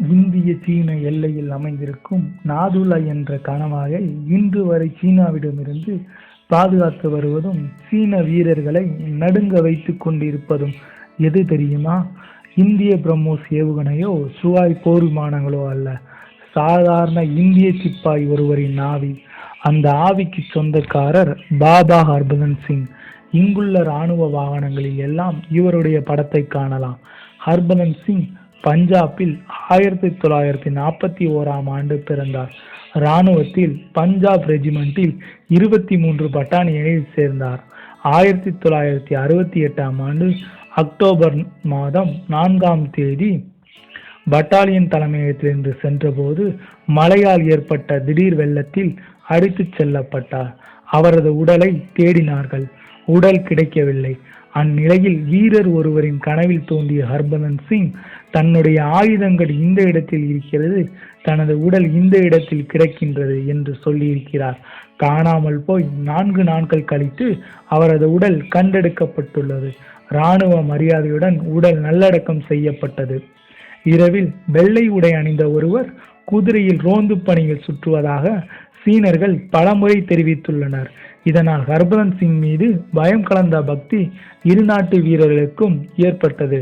இந்திய சீன எல்லையில் அமைந்திருக்கும் நாதுலா என்ற கணவாயை இன்று வரை சீனாவிடமிருந்து பாதுகாத்து வருவதும் சீன வீரர்களை நடுங்க வைத்துக் கொண்டிருப்பதும் எது தெரியுமா? இந்திய பிரம்மோஸ் ஏவுகணையோ சுவாய் போர் விமானங்களோ அல்ல. சாதாரண இந்திய சிப்பாய் ஒருவரின் ஆவி. அந்த ஆவிக்கு சொந்தக்காரர் பாபா ஹர்பதன் சிங். இங்குள்ள இராணுவ வாகனங்களில் எல்லாம் இவருடைய படத்தை காணலாம். ஹர்பதன் சிங் பஞ்சாபில் ஆயிரத்தி தொள்ளாயிரத்தி நாற்பத்தி ஓராம் ஆண்டு பிறந்தார். இராணுவத்தில் பஞ்சாப் ரெஜிமெண்டில் இருபத்தி மூன்று பட்டாலியனில் சேர்ந்தார். ஆயிரத்தி தொள்ளாயிரத்தி அறுபத்தி எட்டாம் ஆண்டு அக்டோபர் மாதம் நான்காம் தேதி பட்டாலியன் தலைமையகத்திலிருந்து சென்றபோது மழையால் ஏற்பட்ட திடீர் வெள்ளத்தில் அடித்துச் செல்லப்பட்டார். அவரது உடலை தேடினார்கள். உடல் கிடைக்கவில்லை. அந்நிலையில் வீரர் ஒருவரின் கனவில் தோன்றிய ஹர்பனன் சிங் தன்னுடைய ஆயுதங்கள் இந்த இடத்தில் இருக்கிறது தனது உடல் இந்த இடத்தில் கிடைக்கின்றது என்று சொல்லியிருக்கிறார். காணாமல் போய் நான்கு நாட்கள் கழித்து அவரது உடல் கண்டெடுக்கப்பட்டுள்ளது. இராணுவ மரியாதையுடன் உடல் நல்லடக்கம் செய்யப்பட்டது. இரவில் வெள்ளை உடை அணிந்த ஒருவர் குதிரையில் ரோந்து பணியில் சுற்றுவதாக சீனர்கள் பலமுறை தெரிவித்துள்ளனர். இதனால் ஹர்பதன் சிங் மீது பயம் கலந்த பக்தி இரு நாட்டு வீரர்களுக்கும் ஏற்பட்டது.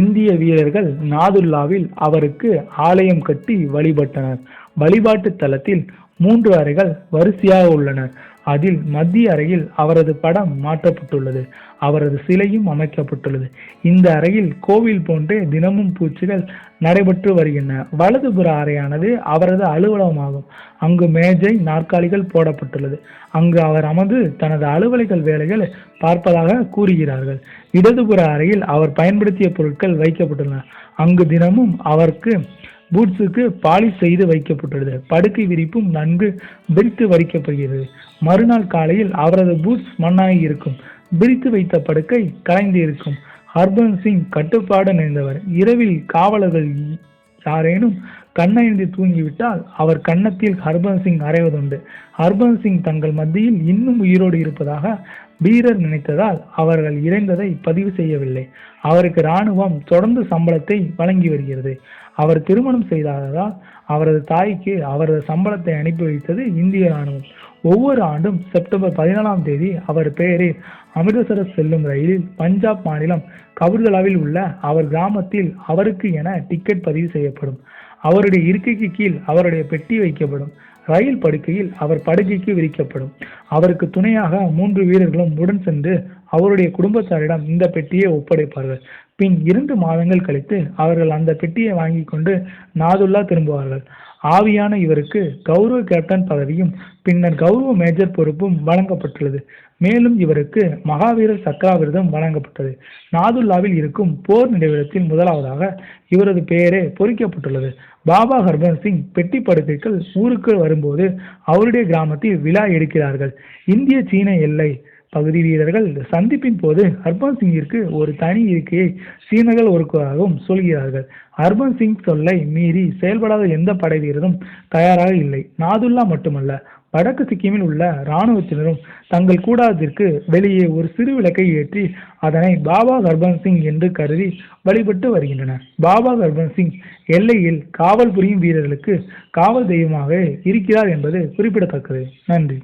இந்திய வீரர்கள் நாதுல்லாவில் அவருக்கு ஆலயம் கட்டி வழிபட்டனர். வழிபாட்டு தலத்தில் மூன்று அறைகள் வரிசையாக உள்ளன. அதில் மத்திய அறையில் அவரது படம் மாற்றப்பட்டுள்ளது. அவரது சிலையும் அமைக்கப்பட்டுள்ளது. இந்த அறையில் கோவில் போன்றே தினமும் பூச்சிகள் நடைபெற்று வருகின்றன. வலதுபுற அறையானது அவரது அலுவலகமாகும். அங்கு மேஜை நாற்காலிகள் போடப்பட்டுள்ளது. அங்கு அவர் அமர்ந்து தனது அலுவலைகள் வேலைகள் பார்ப்பதாக கூறுகிறார்கள். இடதுபுற அறையில் அவர் பயன்படுத்திய பொருட்கள் வைக்கப்பட்டுள்ளன. அங்கு தினமும் அவருக்கு பூட்ஸுக்கு பாலிஷ் செய்து வைக்கப்பட்டுள்ளது. படுக்கை விரிப்பும் நன்கு பிரித்து வரிக்கப்படுகிறது. மறுநாள் காலையில் அவரது பூட்ஸ் மண்ணாகி இருக்கும். பிரித்து வைத்த படுக்கை கலைந்து இருக்கும். ஹர்பன் சிங் கட்டுப்பாடு நிறைந்தவர். இரவில் காவலர்கள் யாரேனும் கண்ணயர்ந்து தூங்கிவிட்டால் அவர் கன்னத்தில் ஹர்பன் சிங் அறைவதுண்டு. ஹர்பன் சிங் தங்கள் மத்தியில் இன்னும் உயிரோடு இருப்பதாக வீரர் நினைத்ததால் அவர்கள் இறைந்ததை பதிவு செய்யவில்லை. அவருக்கு இராணுவம் தொடர்ந்து சம்பளத்தை வழங்கி வருகிறது. அவர் திருமணம் செய்தாததால் அவரது தாய்க்கு அவரது சம்பளத்தை அனுப்பி வைத்தது இந்திய இராணுவம். ஒவ்வொரு ஆண்டும் செப்டம்பர் பதினாலாம் தேதி அவர் பெயரில் அமிர்தசரஸ் செல்லும் ரயிலில் பஞ்சாப் மாநிலம் கபூர்தலாவில் உள்ள அவர் கிராமத்தில் அவருக்கு என டிக்கெட் பதிவு செய்யப்படும். அவருடைய இருக்கைக்கு கீழ் அவருடைய பெட்டி வைக்கப்படும். ரயில் படுக்கையில் அவர் படுக்கைக்கு விரிக்கப்படும். அவருக்கு துணையாக மூன்று வீரர்களும் உடன் சென்று அவருடைய குடும்பத்தாரிடம் இந்த பெட்டியை ஒப்படைப்பார்கள். பின் இரண்டு மாதங்கள் கழித்து அவர்கள் அந்த பெட்டியை வாங்கி கொண்டு நாதுல்லா திரும்புவார்கள். ஆவியான இவருக்கு கௌரவ கேப்டன் பதவியும் பின்னர் கௌரவ மேஜர் பொறுப்பும் வழங்கப்பட்டுள்ளது. மேலும் இவருக்கு மகாவீரர் சக்ரா விருதும் வழங்கப்பட்டது. நாதுல்லாவில் இருக்கும் போர் நினைவிடத்தில் முதலாவதாக இவரது பெயரே பொறிக்கப்பட்டுள்ளது. பாபா ஹர்பன் சிங் பெட்டி படுக்கைகள் ஊருக்கு வரும்போது அவருடைய கிராமத்தில் விழா எடுக்கிறார்கள். இந்திய சீன எல்லை பகுதி வீரர்கள் சந்திப்பின் போது ஹர்பன் சிங்கிற்கு ஒரு தனி இருக்கையை சீனர்கள் ஒருக்குவதாகவும் சொல்கிறார்கள். ஹர்பன் சிங் சொல்லை மீறி செயல்படாத எந்த படை வீரரும் தயாராக இல்லை. நாதுல்லா மட்டுமல்ல வடக்கு சிக்கிமில் உள்ள இராணுவத்தினரும் தங்கள் கூடாரத்திற்கு வெளியே ஒரு சிறு விளக்கை ஏற்றி அதனை பாபா ஹர்பன் சிங் என்று கருதி வழிபட்டு வருகின்றனர். பாபா ஹர்பன் சிங் எல்லையில் காவல் புரியும் வீரர்களுக்கு காவல் தெய்வமாக இருக்கிறார் என்பது குறிப்பிடத்தக்கது. நன்றி.